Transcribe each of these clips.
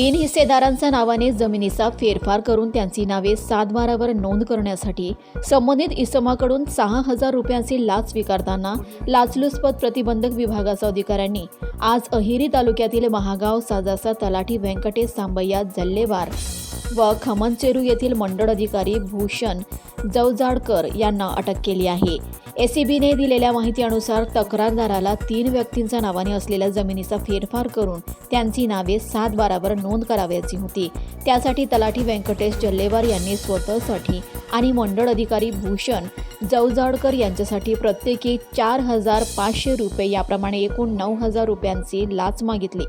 तीन हिस्सेदारांच्या नावाने जमिनीचा फेरफार करून त्यांची नावे सातबारावर नोंद करण्यासाठी संबंधित इसमाकडून सहा हजार रुपयांची लाच स्वीकारताना लाचलुचपत प्रतिबंधक विभागाच्या अधिकाऱ्यांनी आज अहिरी तालुक्यातील महागाव साजासा तलाठी व्यंकटेश सांबय्या जल्लेवार व खमनचेरू येथील मंडळ अधिकारी भूषण जवजाडकर यांना अटक केली आहे. एसीबीने दिलेल्या माहितीनुसार तक्रारदाराला तीन व्यक्तींच्या नावाने असलेल्या जमिनीचा फेरफार करून त्यांची नावे सात बारावर नोंद करावयाची होती. त्यासाठी तलाठी व्यंकटेश जल्लेवार यांनी स्वतःसाठी आणि मंडळ अधिकारी भूषण जवजाडकर यांच्यासाठी प्रत्येकी चार हजार पाचशे रुपये याप्रमाणे एकूण नऊ हजार रुपयांची लाच मागितली.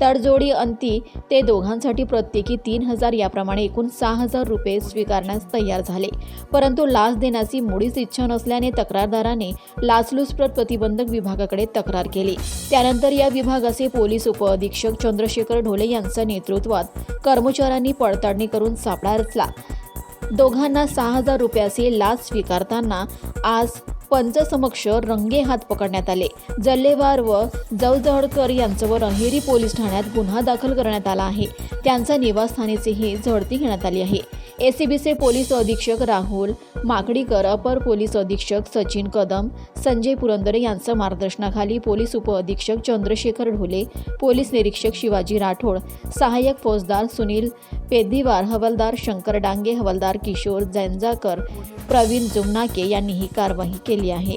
तडजोडी अंती. ते दोघांसाठी प्रत्येकी तीन हजार याप्रमाणे एकूण सहा हजार रुपये स्वीकारण्यास तयार झाले. परंतु लाच देण्याची मुळीच इच्छा नसल्याने तक्रारदाराने लाचलुचपत प्रतिबंधक विभागाकडे तक्रार केली. त्यानंतर या विभागाचे पोलीस उपअधीक्षक चंद्रशेखर ढोले यांच्या नेतृत्वात कर्मचाऱ्यांनी पडताळणी करून सापळा रचला. दोघांना सहा हजार रुपयाचे लाच स्वीकारताना आज पंचसमक्ष रंगे हात पकडण्यात आले. जल्लेवार व जवजहडकर यांच्यावर अहेरी पोलीस ठाण्यात गुन्हा दाखल करण्यात आला आहे. त्यांच्या निवासस्थानीचीही झडती घेण्यात आली आहे. एसीबीचे पोलीस अधीक्षक राहुल माकडीकर अपर पोलीस अधीक्षक सचिन कदम संजय पुरंदरे यांच्या मार्गदर्शनाखाली पोलीस उपअधीक्षक चंद्रशेखर ढोले पोलीस निरीक्षक शिवाजी राठोड सहाय्यक फौजदार सुनील पेद्दीवार हवालदार शंकर डांगे हवालदार किशोर जैंजाकर प्रवीण जुमनाके यांनी ही कारवाई केली आहे.